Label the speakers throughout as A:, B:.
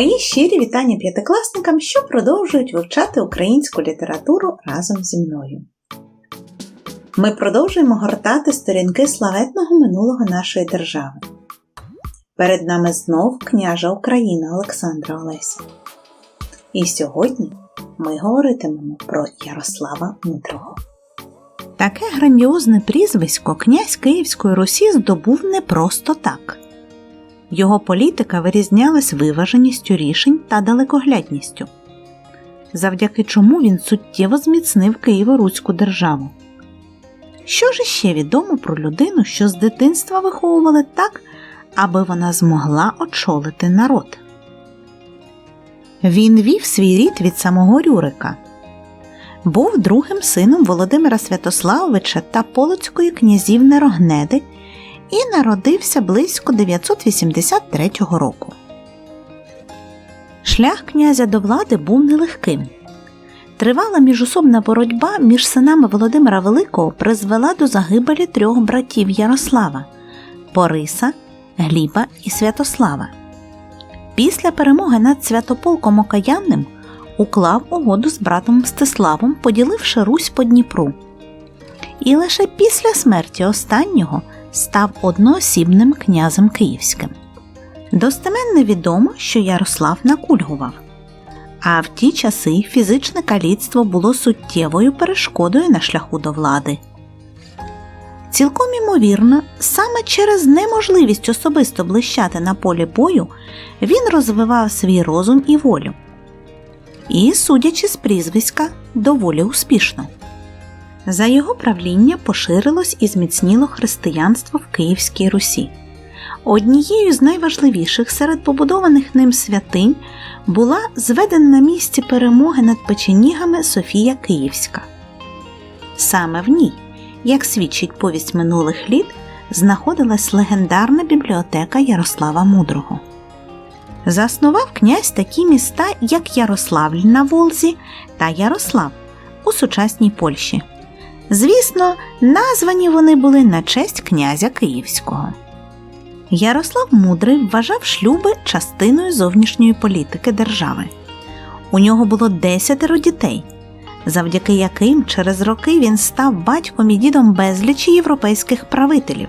A: Мої щирі вітання п'ятикласникам, що продовжують вивчати українську літературу разом зі мною. Ми продовжуємо гортати сторінки славетного минулого нашої держави. Перед нами знов княжа Україна Олександра Олеся. І сьогодні ми говоритимемо про Ярослава Мудрого. Таке грандіозне прізвисько князь Київської Русі здобув не просто так. Його політика вирізнялась виваженістю рішень та далекоглядністю, завдяки чому він суттєво зміцнив Києво-Руську державу. Що ж ще відомо про людину, що з дитинства виховували так, аби вона змогла очолити народ? Він вів свій рід від самого Рюрика, був другим сином Володимира Святославовича та Полоцької князівни Рогнеди і народився близько 983 року. Шлях князя до влади був нелегким. Тривала міжособна боротьба між синами Володимира Великого призвела до загибелі трьох братів Ярослава Бориса, Гліба і Святослава. Після перемоги над Святополком Окаянним уклав угоду з братом Мстиславом, поділивши Русь по Дніпру. І лише після смерті останнього став одноосібним князем Київським. Достеменно відомо, що Ярослав накульгував. А в ті часи фізичне каліцтво було суттєвою перешкодою на шляху до влади. Цілком імовірно, саме через неможливість особисто блищати на полі бою він розвивав свій розум і волю. І, судячи з прізвиська, доволі успішно. За його правління поширилось і зміцніло християнство в Київській Русі. Однією з найважливіших серед побудованих ним святинь була зведена на місці перемоги над печенігами Софія Київська. Саме в ній, як свідчить повість минулих літ, знаходилась легендарна бібліотека Ярослава Мудрого. Заснував князь такі міста, як Ярославль на Волзі та Ярослав у сучасній Польщі. Звісно, названі вони були на честь князя Київського. Ярослав Мудрий вважав шлюби частиною зовнішньої політики держави. У нього було десятеро дітей, завдяки яким через роки він став батьком і дідом безлічі європейських правителів.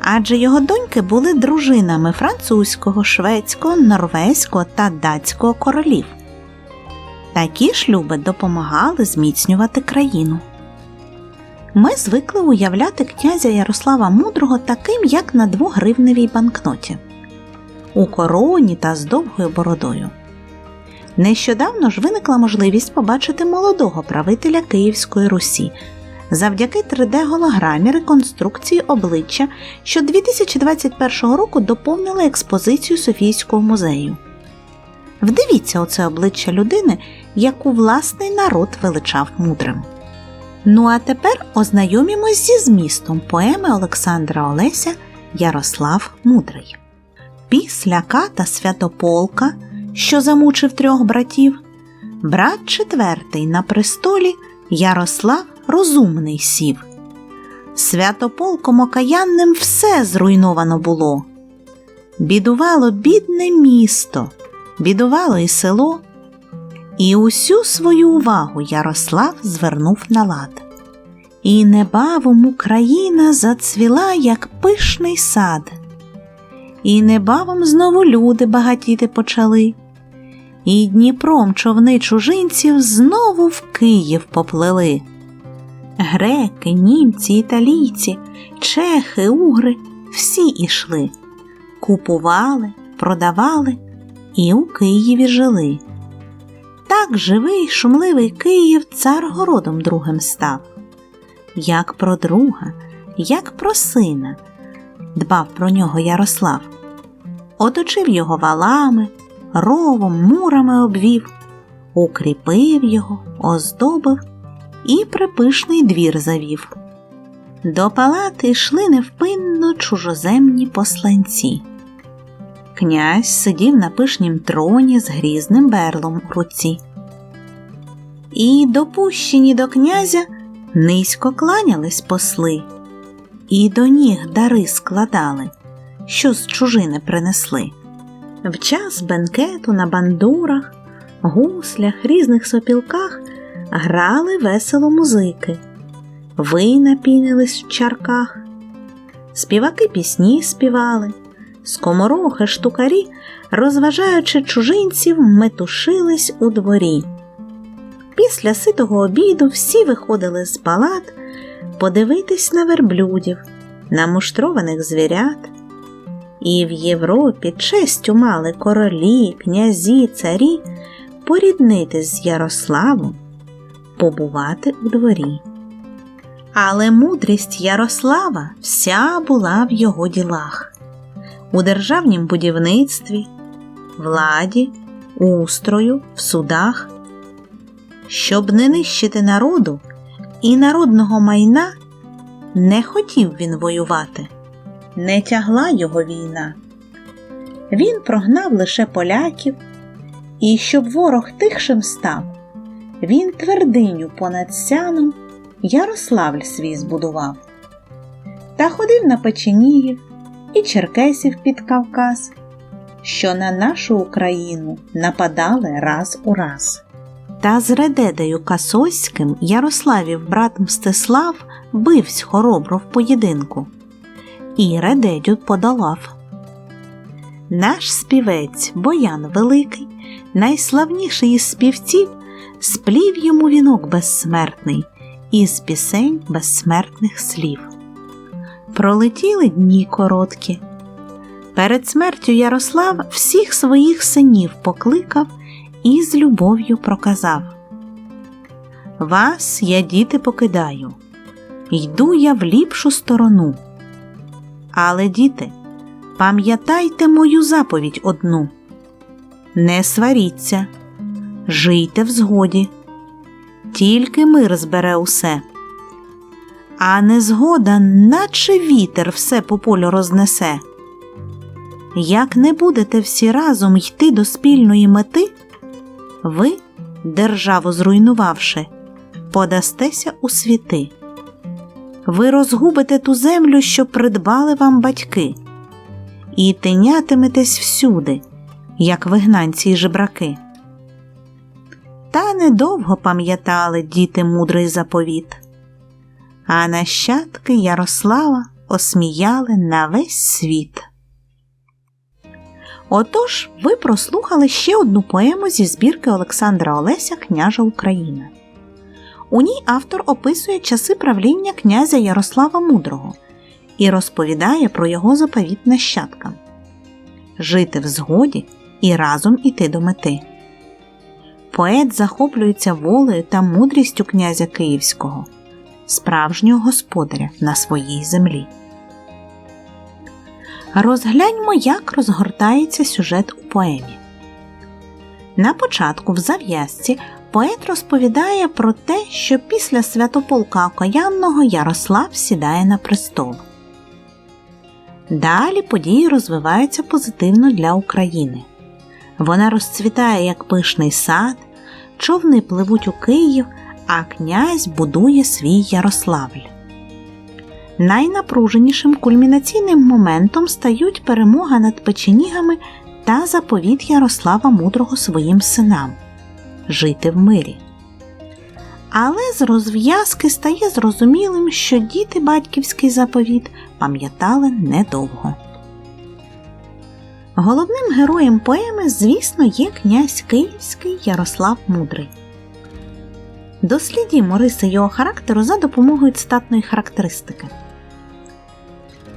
A: Адже його доньки були дружинами французького, шведського, норвезького та датського королів. Такі шлюби допомагали зміцнювати країну. Ми звикли уявляти князя Ярослава Мудрого таким, як на двогривневій банкноті, у короні та з довгою бородою. Нещодавно ж виникла можливість побачити молодого правителя Київської Русі завдяки 3D-голограмі реконструкції обличчя, що 2021 року доповнили експозицію Софійського музею. Вдивіться оце обличчя людини, яку власний народ величав мудрим. Ну а тепер ознайомімось зі змістом поеми Олександра Олеся Ярослав Мудрий. Після ката Святополка, що замучив трьох братів, брат четвертий на престолі Ярослав розумний сів. Святополком окаянним все зруйновано було. Бідувало бідне місто, бідувало і село, і усю свою увагу Ярослав звернув на лад. І небавом Україна зацвіла, як пишний сад, і небавом знову люди багатіти почали, і Дніпром човни чужинців знову в Київ поплили. Греки, німці, італійці, чехи, угри всі ішли, купували, продавали і у Києві жили. Так живий, шумливий Київ цар городом другим став. Як про друга, як про сина, дбав про нього Ярослав, оточив його валами, ровом, мурами обвів, укріпив його, оздобив і припишний двір завів. До палати йшли невпинно чужоземні посланці. Князь сидів на пишнім троні з грізним берлом у руці. І, допущені до князя, низько кланялись посли, і до ніг дари складали, що з чужини принесли. В час бенкету на бандурах, гуслях, різних сопілках грали весело музики, вина пінились в чарках, співаки пісні співали, скоморохи штукарі, розважаючи чужинців, метушились у дворі. Після ситого обіду всі виходили з палат подивитись на верблюдів, на муштрованих звірят. І в Європі честю мали королі, князі, царі поріднитись з Ярославом, побувати у дворі. Але мудрість Ярослава вся була в його ділах, у державнім будівництві, владі, устрою, в судах. Щоб не нищити народу і народного майна, не хотів він воювати не тягла його війна. Він прогнав лише поляків, і щоб ворог тихшим став, він твердиню понад сяном Ярославль свій збудував. Та ходив на Печеніїв і Черкесів під Кавказ, що на нашу Україну нападали раз у раз. Та з Редедею Касоським Ярославів брат Мстислав бивсь хоробро в поєдинку і редедю подолав. Наш співець Боян Великий, найславніший із співців, сплів йому вінок безсмертний із пісень безсмертних слів. Пролетіли дні короткі. Перед смертю Ярослав всіх своїх синів покликав і з любов'ю проказав Вас я, діти, покидаю, йду я в ліпшу сторону. Але, діти, пам'ятайте мою заповідь одну не сваріться, жийте в згоді, тільки мир збере усе, а незгода, наче вітер все по полю рознесе. Як не будете всі разом йти до спільної мети, ви, державу зруйнувавши, подастеся у світи ви розгубите ту землю, що придбали вам батьки, і тинятиметесь всюди, як вигнанці й жебраки. Та недовго пам'ятали діти мудрий заповіт, а нащадки Ярослава осміяли на весь світ. Отож ви прослухали ще одну поему зі збірки Олександра Олеся Княжа Україна. У ній автор описує часи правління князя Ярослава Мудрого і розповідає про його заповіт нащадкам жити в згоді і разом іти до мети. Поет захоплюється волею та мудрістю князя Київського, справжнього господаря на своїй землі. Розгляньмо, як розгортається сюжет у поемі. На початку в зав'язці поет розповідає про те, що після святополка Окаянного Ярослав сідає на престол. Далі події розвиваються позитивно для України. Вона розцвітає як пишний сад, човни пливуть у Київ, а князь будує свій Ярославль. Найнапруженішим кульмінаційним моментом стають перемога над печенігами та заповіт Ярослава Мудрого своїм синам жити в мирі. Але з розв'язки стає зрозумілим, що діти батьківський заповіт пам'ятали недовго. Головним героєм поеми, звісно, є князь Київський Ярослав Мудрий. Дослідімо риси його характеру за допомогою цитатної характеристики.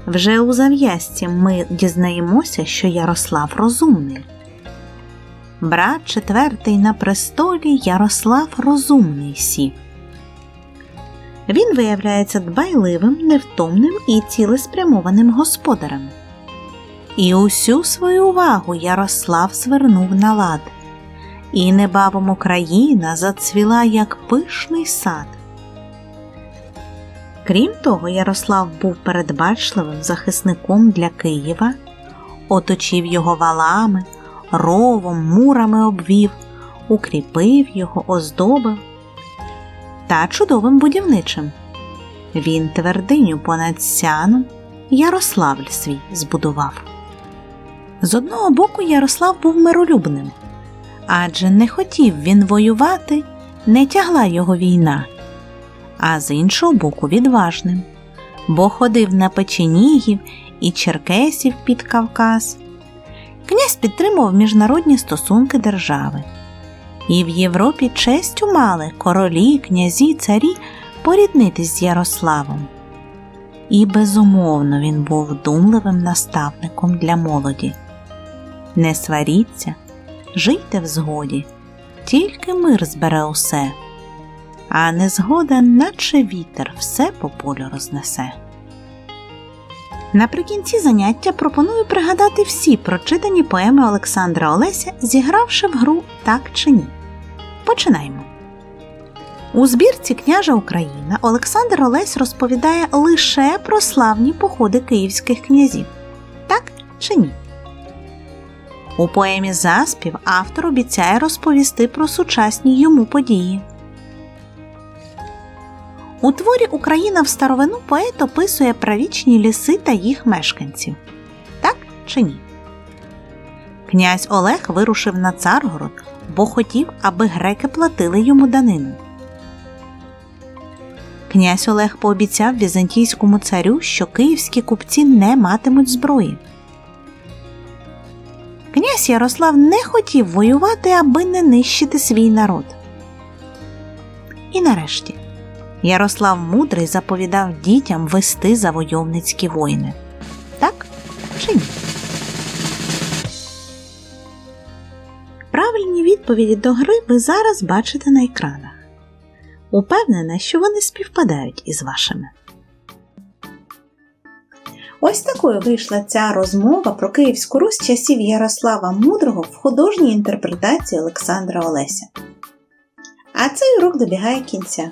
A: Вже у зав'язці ми дізнаємося, що Ярослав розумний. Брат четвертий на престолі Ярослав Розумний сів. Він виявляється дбайливим, невтомним і цілеспрямованим господарем. І усю свою увагу Ярослав звернув на лад, і небавом Україна зацвіла як пишний сад. Крім того, Ярослав був передбачливим захисником для Києва, оточив його валами ровом, мурами обвів, укріпив його, оздобив та чудовим будівничим. Він твердиню понад сяном Ярославль свій збудував. З одного боку Ярослав був миролюбним, адже не хотів він воювати, не тягла його війна, а з іншого боку відважним, бо ходив на печенігів і черкесів під Кавказ. Князь підтримував міжнародні стосунки держави. І в Європі честю мали королі, князі, царі поріднитись з Ярославом. І безумовно він був вдумливим наставником для молоді. Не сваріться, жийте в згоді, тільки мир збере усе, а незгода, наче вітер, все по полю рознесе. Наприкінці заняття пропоную пригадати всі прочитані поеми Олександра Олеся, зігравши в гру так чи ні. Починаємо. У збірці княжа Україна Олександр Олесь розповідає лише про славні походи київських князів. Так чи ні? У поемі Заспів автор обіцяє розповісти про сучасні йому події. У творі Україна в старовину поет описує правічні ліси та їх мешканців. Так чи ні? Князь Олег вирушив на Царгород, бо хотів, аби греки платили йому данину. Князь Олег пообіцяв візантійському царю, що київські купці не матимуть зброї. Князь Ярослав не хотів воювати, аби не нищити свій народ. І нарешті Ярослав Мудрий заповідав дітям вести завойовницькі воїни. Так чи ні? Правильні відповіді до гри ви зараз бачите на екранах. Упевнена, що вони співпадають із вашими. Ось такою вийшла ця розмова про Київську Русь часів Ярослава Мудрого в художній інтерпретації Олександра Олеся. А цей урок добігає кінця.